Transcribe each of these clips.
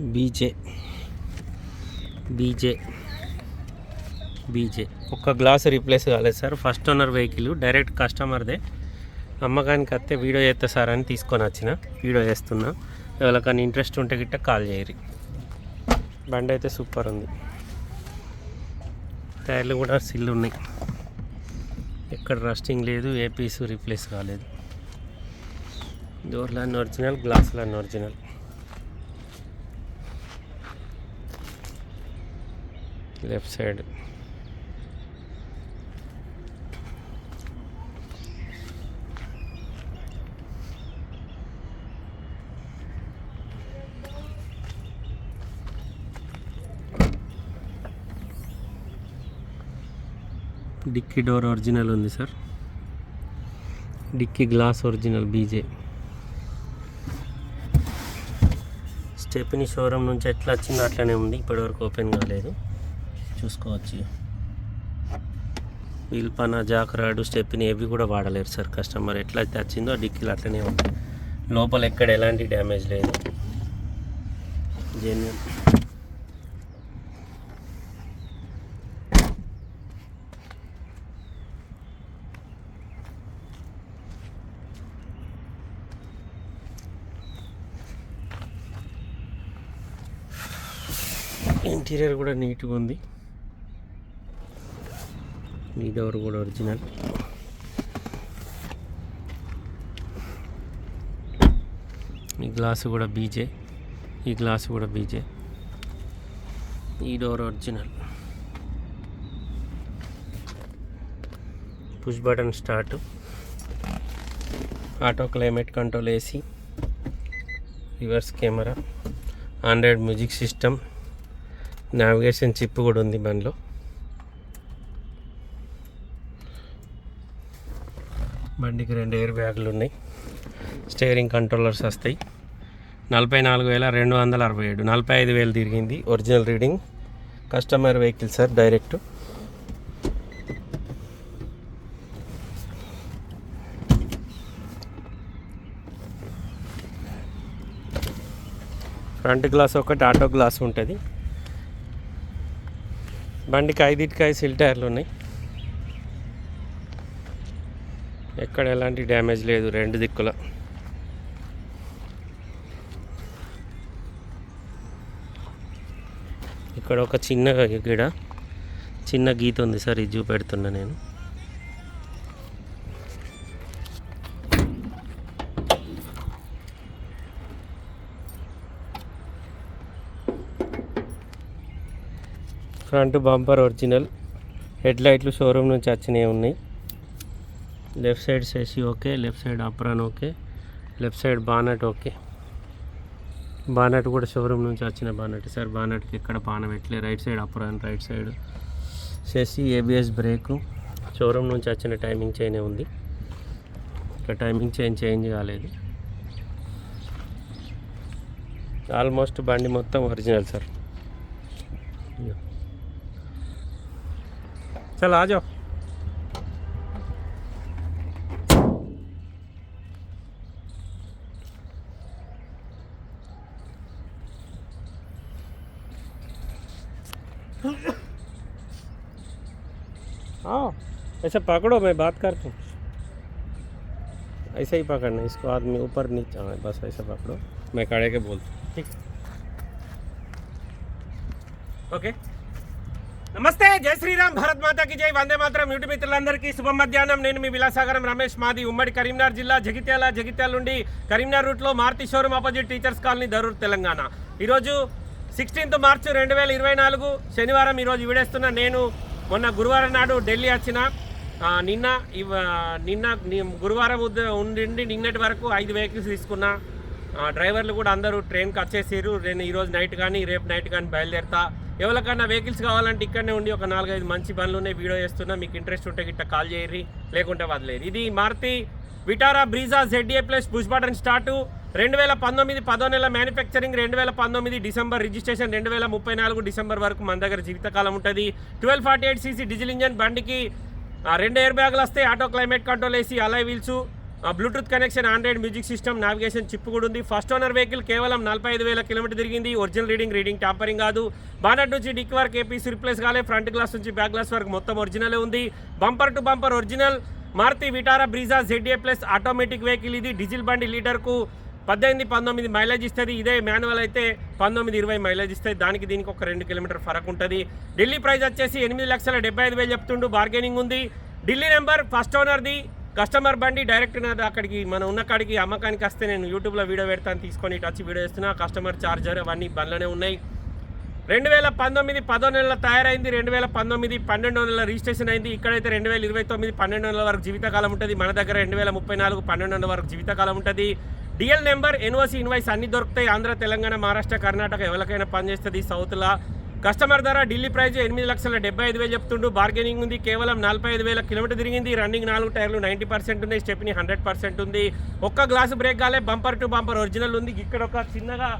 బీజే. బీజే. బీజే. ఒక్క గ్లాస్ రీప్లేస్ కాలేదు sir. First owner vehicle direct కస్టమర్దే. అమ్మకానికి వస్తే వీడియో చేస్తా సార్ అని తీసుకొని వచ్చిన. వీడియో చేస్తున్నా. ఎవరికైనా ఇంట్రెస్ట్ ఉంటే గిట్ట కాల్ చేయరు. బండి అయితే సూపర్ ఉంది. టైర్లు కూడా సిల్లు ఉన్నాయి. ఎక్కడ రస్టింగ్ లేదు ఏ పీసు రీప్లేస్ కాలేదు. డోర్లన్నీ original గ్లాసులన్నీ original left side. Dicky door original ఉంది సార్. డిక్కీ గ్లాస్ ఒరిజినల్ బీజే. స్టెప్ని షోరూమ్ నుంచి ఎట్లా వచ్చిందో అట్లనే ఉంది ఇప్పటివరకు ఓపెన్ కాలేదు. చూసుకోవచ్చు. వీల్ పన జాకరాడు స్టెప్ని ఏవి కూడా వాడలేరు సార్. కస్టమర్ ఎట్లా అయితే వచ్చిందో డిక్కీలు అట్లనే ఉంది. లోపల ఎక్కడ ఎలాంటి డ్యామేజ్ లేదు. జెన్యున్. ఇంటీరియర్ కూడా నీట్గా ఉంది. ఈ డోర్ కూడా ఒరిజినల్ ఈ గ్లాసు కూడా బీజే ఈ గ్లాసు కూడా బీజే ఈ door original push button start auto climate control AC reverse camera Android music system navigation chip కూడా ఉంది బండిలో. బండికి రెండు ఎయిర్ బ్యాగులు ఉన్నాయి. స్టీరింగ్ కంట్రోలర్స్ వస్తాయి. నలభై నాలుగు వేల రెండు వందల అరవై ఏడు నలభై ఐదు వేలు తిరిగింది original reading. Customer vehicle sir direct. Front glass ఒకటి ఆటో గ్లాస్ ఉంటుంది. బండికి ఐదింటికి ఐదు సిల్ టైర్లు ఉన్నాయి. ఎక్కడ ఎలాంటి డ్యామేజ్ లేదు రెండు దిక్కుల. ఇక్కడ ఒక చిన్న గిడ చిన్న గీత ఉంది సార్ ఇది చూపెడుతున్నా నేను. Front bumper original head lights showroom నుంచి వచ్చినవి ఉన్నాయి. Left side సెసి okay left side apron okay left side bonnet okay. Bonnet కూడా షోరూమ్ నుంచి వచ్చిన బానట్. సార్ బానట్కి ఎక్కడ బాణం పెట్టలే right side apron right side సెసి ABS brake showroom నుంచి వచ్చిన టైమింగ్ చైనే ఉంది. ఇక్కడ టైమింగ్ చైన్ చేంజ్ కాలేదు. ఆల్మోస్ట్ బండి మొత్తం ఒరిజినల్ సార్. చాలా ఆజా. जाओ आओ ऐसे पकड़ो मैं बात करता हूँ ऐसे ही पकड़ना इसको आदमी ऊपर नीचे हाँ बस ऐसे पकड़ो मैं खड़े के बोलता हूँ ठीक ఓకే నమస్తే జై శ్రీరామ్ భారత్ మాతాకి జై వందే మాత్రం యూటి మిత్రులందరికీ శుభ మధ్యాహ్నం నేను మీ విలాసాగరం రమేష్ మాది ఉమ్మడి కరీంనగర్ జిల్లా జగిత్యాల జగిత్యాల నుండి కరీంనగర్ రూట్లో Maruti showroom opposite teachers colony Darur Telangana ఈరోజు సిక్స్టీన్త్ మార్చ్ రెండు వేల ఇరవై నాలుగు శనివారం ఈరోజు విడేస్తున్న నేను మొన్న గురువారం నాడు ఢిల్లీ వచ్చిన నిన్న నిన్న గురువారం ఉద్- ఉండి నిన్నటి వరకు ఐదు వెహికల్స్ తీసుకున్నా. డ్రైవర్లు కూడా అందరూ ట్రైన్కి వచ్చేసారు నేను ఈరోజు నైట్ కానీ రేపు నైట్ కానీ బయలుదేరుతా. ఎవరికన్నా వెహికల్స్ కావాలంటే ఇక్కడనే ఉండి ఒక నాలుగైదు మంచి పనులు ఉన్నాయి వీడియో చేస్తున్నా. మీకు ఇంట్రెస్ట్ ఉంటే గిట్ట కాల్ చేయరి లేకుంటే వదిలేరు ఇది Maruti Vitara Brezza Z A plus push button start. రెండు వేల పంతొమ్మిది పదో నెల మ్యానుఫ్యాక్చరింగ్ రెండు వేల పంతొమ్మిది డిసెంబర్ రిజిస్ట్రేషన్ రెండు వేల ముప్పై నాలుగు డిసెంబర్ వరకు మన దగ్గర జీవితకాలం ఉంటుంది. Twelve forty eight CC diesel engine బండికి రెండు ఎయిర్ బ్యాగులు వస్తాయి. ఆటో క్లైమేట్ కంట్రోల్ వేసి alloy wheels Bluetooth connection Android music system navigation chip కూడా ఉంది. ఫస్ట్ ఓనర్ వెహికల్ కేవలం నలభై ఐదు వేల కిలోమీటర్ తిరిగింది. ఒరిజినల్ రీడింగ్ రీడింగ్ టాపరింగ్ కాదు. బానట్ నుంచి డిక్ వరకు ఏపీసీ రిప్లేస్ కాలే. ఫ్రంట్ గ్లాస్ నుంచి బ్యాక్ గ్లాస్ వరకు మొత్తం ఒరిజినలే ఉంది. Bumper to bumper original Maruti Vitara Brezza Z A plus automatic vehicle ఇది. డీజిల్ బండి లీటర్కు పద్దెనిమిది పంతొమ్మిది మైలేజ్ ఇస్తుంది. ఇదే మాన్యువల్ అయితే పంతొమ్మిది ఇరవై మైలేజ్ ఇస్తుంది. దానికి దీనికి ఒక రెండు కిలోమీటర్ ఫరక్ ఉంటుంది. ఢిల్లీ ప్రైస్ వచ్చేసి ఎనిమిది లక్షల డెబ్బై ఐదు వేలు చెప్తుండు. బార్గెనింగ్ ఉంది. ఢిల్లీ నెంబర్ ఫస్ట్ ఓనర్ది కస్టమర్ బండి డైరెక్ట్ నాది అక్కడికి మనం ఉన్న కాడికి అమ్మకానికి వస్తే నేను యూట్యూబ్లో వీడియో పెడతాను తీసుకొని ఇటు వచ్చి వీడియో చేస్తున్నా. కస్టమర్ చార్జర్ అవన్నీ బండ్లోనే ఉన్నాయి. రెండు వేల పంతొమ్మిది పదో నెలల తయారైంది. రెండు వేల పంతొమ్మిది పన్నెండో నెలల రిజిస్ట్రేషన్ అయింది. ఇక్కడైతే రెండు వేల ఇరవై తొమ్మిది పన్నెండు నెలల వరకు జీవితకాలం ఉంటుంది. మన దగ్గర రెండు వేల ముప్పై నాలుగు పన్నెండు నెలల వరకు జీవితకాలం ఉంటుంది. డిఎల్ నెంబర్ ఎన్ఓసి ఇన్వాయిస్ అన్ని దొరుకుతాయి. ఆంధ్ర తెలంగాణ మహారాష్ట్ర కర్ణాటక ఎవరికైనా పనిచేస్తుంది సౌత్లా కస్టమర్ ధర ఢిల్లీ ప్రైజ్ ఎనిమిది లక్షల డెబ్బై ఐదు వేలు చెప్తుండు. బార్గెనింగ్ ఉంది. కేవలం నలభై ఐదు వేల కిలోమీటర్ తిరిగింది. రన్నింగ్ నాలుగు టైర్లు నైంటీ పర్సెంట్ ఉన్నాయి. స్టెప్ని హండ్రెడ్ పర్సెంట్ ఉంది. ఒక్క గ్లాసు బ్రేక్ కాలే. బంపర్ టు బంపర్ ఒరిజినల్ ఉంది. ఇక్కడ ఒక చిన్నగా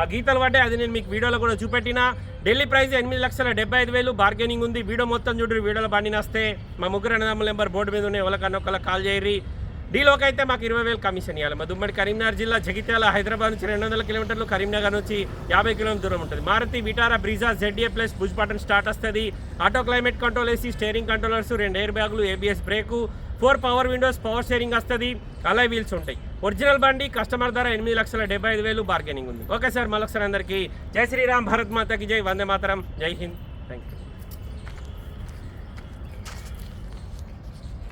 ఆ గీతలు పడ్డాయి. అది నేను మీకు వీడియోలో కూడా చూపెట్టిన. ఢిల్లీ ప్రైస్ ఎనిమిది లక్షల డెబ్బై ఐదు వేలు. బార్గెనింగ్ ఉంది. వీడియో మొత్తం చూడరు వీడియోలో బండి వస్తే మా ముగ్గురు అన్నదమ్ముల నెంబర్ బోర్డు మీద ఉన్నాయి. ఎవరికన్నా ఒకళ్ళ కాల్ చేయరి డీలోకి అయితే మాకు ఇరవై వేలు కమిషన్ ఇవ్వాలి. మా దుమ్మడి కరీంనగర్ జిల్లా జగిత్యాల హైదరాబాద్ నుంచి రెండు వందల కిలోమీటర్లు కరీంనగర్ నుంచి యాభై కిలోమీటర్ దూరం ఉంటుంది. Maruti Vitara Brezza Z A plus push button start వస్తుంది. Auto climate control AC steering controllers రెండు ఎయిర్ బ్యాగులు ABS brake four power windows power steering వస్తుంది. అలా వీల్స్ ఉంటాయి. ఒరిజినల్ బండి కస్టమర్ ధర ఎనిమిది లక్షల డెబ్బై ఐదు వేలు బార్గెనింగ్ ఉంది. ఓకే సార్ మరొకసారి అందరికీ జై శ్రీరామ్ భారత్ మాతకి జై వందే మాతరం జై హింద్. థ్యాంక్ యూ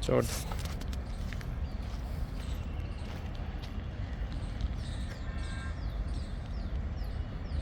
చూడండి